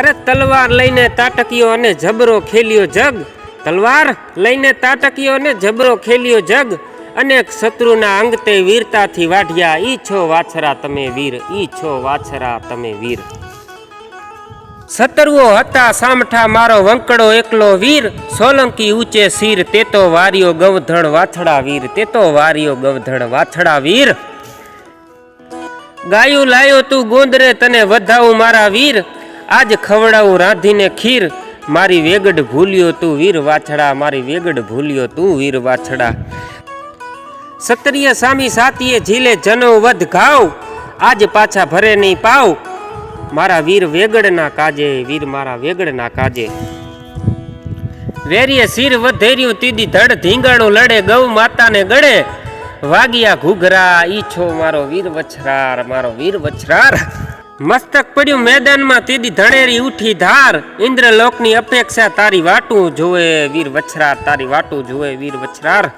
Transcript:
અરે તલવાર લઈને તાટકીયો અને જબરો ખેલ્યો જગ. તલવાર લઈને તાટકીયો અને જબરો ખેલ્યો જગ. અનેક શત્રુના અંગતે વીરતાથી વાઢ્યા. ઈ છો વાછરા તમે વીર ઈ છો વાછરા તમે વીર. સતરવો હતા સામઠા, મારો વંકડો એકલો વીર. સોલંકી ઊંચે શીર, તે તો વારિયો ગવધણ વાછડા વીર, તે તો વારિયો ગવધણ વાછડા વીર. ગાયું લાયો તું ગોંદરે, તને વધાવું મારા વીર. આજ ખવડાવું રાંધીને ખીર. મારી વેગડ ભૂલ્યો તું વીર વાછડા, મારી વેગડ ભૂલ્યો તું વીર વાછડા. સત્રિય સામી સાતીએ ઝીલે, જનો વધ ઘાવ. આજ પાછા ભરે નહીં પાવ. મારા વીર વેગડના કાજે, વીર મારા વેગડના કાજે. વેરીએ શિર વધેર્યું તીદી ધડ, ધીંગાણું લડે, ગૌ માતાને ગળે. વાગ્યા ઘૂઘરા ઈચ્છો મારો વીર વછરાર, મારો વીર વછરાર. મસ્તક પડ્યું મેદાનમાં, તીદી ધણેરી ઉઠી ધાર. ઇન્દ્રલોકની અપેક્ષા તારી વાટું જોવે વીર વછરાર તારી વાટું જોવે વીર વછરાર